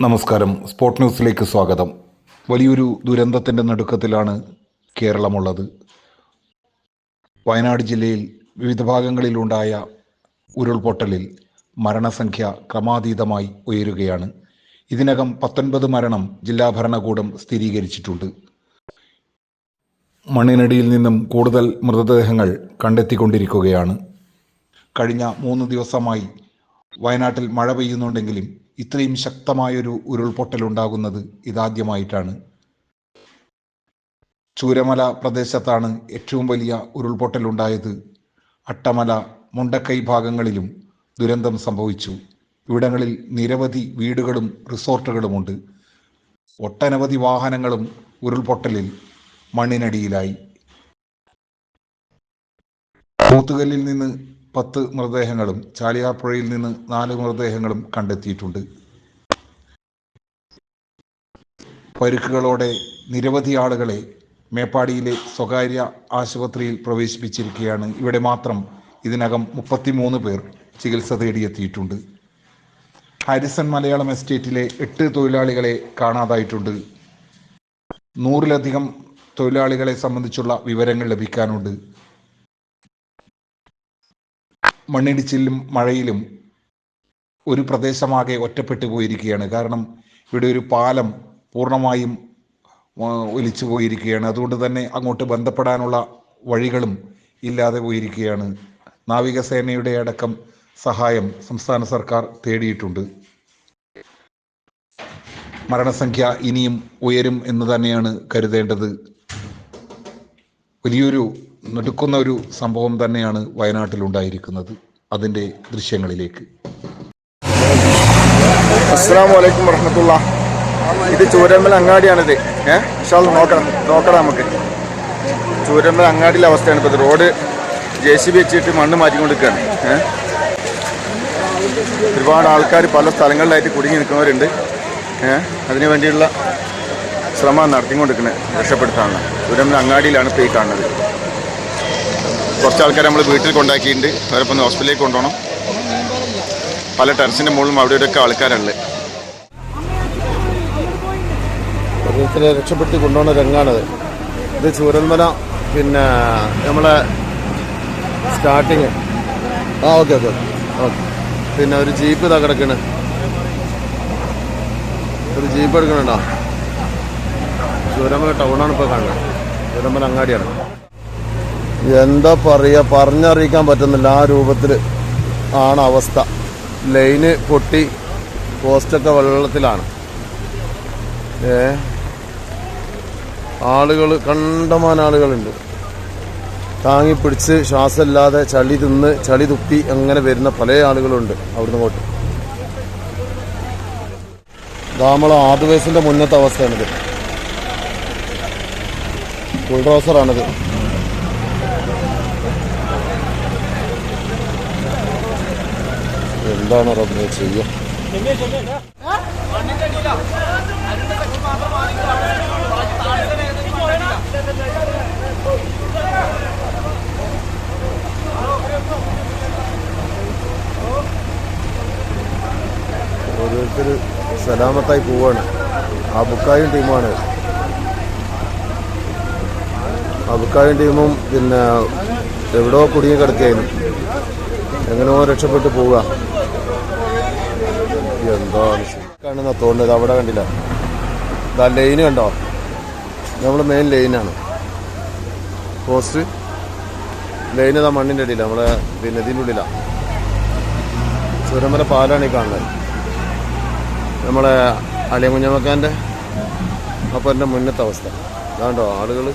നമസ്കാരം. സ്പോർട്ട് ന്യൂസിലേക്ക് സ്വാഗതം. വലിയൊരു ദുരന്തത്തിന്റെ നടുക്കത്തിലാണ് കേരളമുള്ളത്. വയനാട് ജില്ലയിൽ വിവിധ ഭാഗങ്ങളിലുണ്ടായ ഉരുൾപൊട്ടലിൽ മരണസംഖ്യ ക്രമാതീതമായി ഉയരുകയാണ്. ഇതിനകം പത്തൊൻപത് മരണം ജില്ലാ ഭരണകൂടം സ്ഥിരീകരിച്ചിട്ടുണ്ട്. മണ്ണിനടിയിൽ നിന്നും കൂടുതൽ മൃതദേഹങ്ങൾ കണ്ടെത്തിക്കൊണ്ടിരിക്കുകയാണ്. കഴിഞ്ഞ മൂന്ന് ദിവസമായി വയനാട്ടിൽ മഴ പെയ്യുന്നുണ്ടെങ്കിലും ഇത്രയും ശക്തമായൊരു ഉരുൾപൊട്ടൽ ഉണ്ടാകുന്നത് ഇതാദ്യമായിട്ടാണ്. ചൂരമല പ്രദേശത്താണ് ഏറ്റവും വലിയ ഉരുൾപൊട്ടൽ ഉണ്ടായത് അട്ടമല മുണ്ടക്കൈ ഭാഗങ്ങളിലും ദുരന്തം സംഭവിച്ചു. ഇവിടങ്ങളിൽ നിരവധി വീടുകളും റിസോർട്ടുകളുമുണ്ട്. ഒട്ടനവധി വാഹനങ്ങളും ഉരുൾപൊട്ടലിൽ മണ്ണിനടിയിലായി. കൂത്തുകല്ലിൽ നിന്ന് പത്ത് മൃതദേഹങ്ങളും ചാലിയാർപ്പുഴയിൽ നിന്ന് നാല് മൃതദേഹങ്ങളും കണ്ടെത്തിയിട്ടുണ്ട്. പരുക്കുകളോടെ നിരവധി ആളുകളെ മേപ്പാടിയിലെ സ്വകാര്യ ആശുപത്രിയിൽ പ്രവേശിപ്പിച്ചിരിക്കുകയാണ്. ഇവിടെ മാത്രം ഇതിനകം മുപ്പത്തിമൂന്ന് പേർ ചികിത്സ തേടിയെത്തിയിട്ടുണ്ട്. ഹാരിസൺ മലയാളം എസ്റ്റേറ്റിലെ എട്ട് തൊഴിലാളികളെ കാണാതായിട്ടുണ്ട്. നൂറിലധികം തൊഴിലാളികളെ സംബന്ധിച്ചുള്ള വിവരങ്ങൾ ലഭിക്കാനുണ്ട്. മണ്ണിടിച്ചിലും മഴയിലും ഒരു പ്രദേശമാകെ ഒറ്റപ്പെട്ടു പോയിരിക്കുകയാണ്. കാരണം ഇവിടെ ഒരു പാലം പൂർണമായും ഒലിച്ചു പോയിരിക്കുകയാണ്. അതുകൊണ്ട് തന്നെ അങ്ങോട്ട് ബന്ധപ്പെടാനുള്ള വഴികളും ഇല്ലാതെ പോയിരിക്കുകയാണ്. നാവികസേനയുടെ അടക്കം സഹായം സംസ്ഥാന സർക്കാർ തേടിയിട്ടുണ്ട്. മരണസംഖ്യ ഇനിയും ഉയരും എന്ന് തന്നെയാണ് കരുതേണ്ടത്. വലിയൊരു നെടുക്കുന്ന ഒരു സംഭവം തന്നെയാണ് വയനാട്ടിൽ ഉണ്ടായിരിക്കുന്നത് അതിന്റെ ദൃശ്യങ്ങളിലേക്ക്. അസ്സാം വലൈക്കും വർഹമത്തുള്ള ഇത് ചൂരമ്മൽ അങ്ങാടിയാണിത്. ഏഹ് നോക്കണം. നോക്കണം നമുക്ക്. ചൂരമ്മൽ അങ്ങാടിയിലെ അവസ്ഥയാണ് ഇപ്പോൾ റോഡ് ജെ സി ബി വെച്ചിട്ട് മണ്ണ് മാറ്റിക്കൊണ്ടിരിക്കുകയാണ്. ഏഹ് ഒരുപാട് ആൾക്കാർ പല സ്ഥലങ്ങളിലായിട്ട് കുടുങ്ങി നിൽക്കുന്നവരുണ്ട്. ഏഹ് അതിനു വേണ്ടിയുള്ള ശ്രമം നടത്തിക്കൊണ്ടിരിക്കുന്നത് രക്ഷപ്പെടുത്താനുള്ള. ചൂരമ്മൽ അങ്ങാടിയിലാണ് ഇപ്പോൾ ഈ കാണുന്നത്. കുറച്ച് ആൾക്കാർ നമ്മൾ വീട്ടിൽ കൊണ്ടാക്കിയിട്ടുണ്ട്. അവരൊപ്പം ഹോസ്പിറ്റലിലേക്ക് കൊണ്ടുപോകണം. പല ടെറസിന്റെ മുകളിലും അവിടെ ഇവിടെയൊക്കെ ആൾക്കാരുള്ളത് രക്ഷപ്പെടുത്തി കൊണ്ടുപോകുന്ന രംഗാണത്. ഇത് ചൂരന്മല പിന്നെ നമ്മളെ സ്റ്റാർട്ടിങ് ആ ഓക്കെ ഓക്കെ ഓക്കെ പിന്നെ ഒരു ജീപ്പ് ഇതാ കിടക്കണ്. ഒരു ജീപ്പ് എടുക്കണുണ്ടോ? ചൂരമല ടൗണാണ് ഇപ്പോൾ കാണുന്നത്. ചൂരമല അങ്ങാടിയാണ്. എന്താ പറയുക പറഞ്ഞറിയിക്കാൻ പറ്റുന്നില്ല. ആ രൂപത്തിൽ ആണ് അവസ്ഥ. ലൈന് പൊട്ടി പോസ്റ്റൊക്കെ വെള്ളത്തിലാണ്. ഏ? ആളുകൾ കണ്ടമാൻ ആളുകളുണ്ട്. താങ്ങിപ്പിടിച്ച് ശ്വാസം ശ്വാസമില്ലാതെ ചളി തിന്ന് ചളി തുപ്പി അങ്ങനെ വരുന്ന പല ആളുകളുണ്ട് അവിടുന്ന് പോട്ട് നമ്മളെ ആദിവേസിന്റെ മുന്നത്തെ അവസ്ഥയാണിത്. ബുൾഡോസറാണിത് എന്താണ് റബ്ബിനെ ചെയ്യുക ഓരോരുത്തർ സലാമത്തായി പോവാണ്. ആ ബുക്കായും ടീമാണ് ആ ബുക്കായും ടീമും പിന്നെ എവിടെയോ കുടുങ്ങി കിടക്കുകയായിരുന്നു. എങ്ങനെയോ രക്ഷപ്പെട്ട് പോവുക. എന്തോ കാണുന്ന തോന്നുന്നത് അവിടെ കണ്ടില്ല. ഇതാ ലൈന് കണ്ടോ? നമ്മൾ മെയിൻ ലൈനാണ് പോസ്റ്റ് ലൈൻ ഇതാ മണ്ണിന്റെ അടിയില്ല നമ്മളെ പിന്നെ ഇതിന്റെ ഉള്ളിലാണ് ചുരമല പാലാണ് ഈ കാണുന്നത്. നമ്മളെ അലിയമുഞ്ഞമക്കാന്റെ അപ്പം എന്റെ മുന്നത്തെ അവസ്ഥ. അതാണ്ടോ ആളുകൾ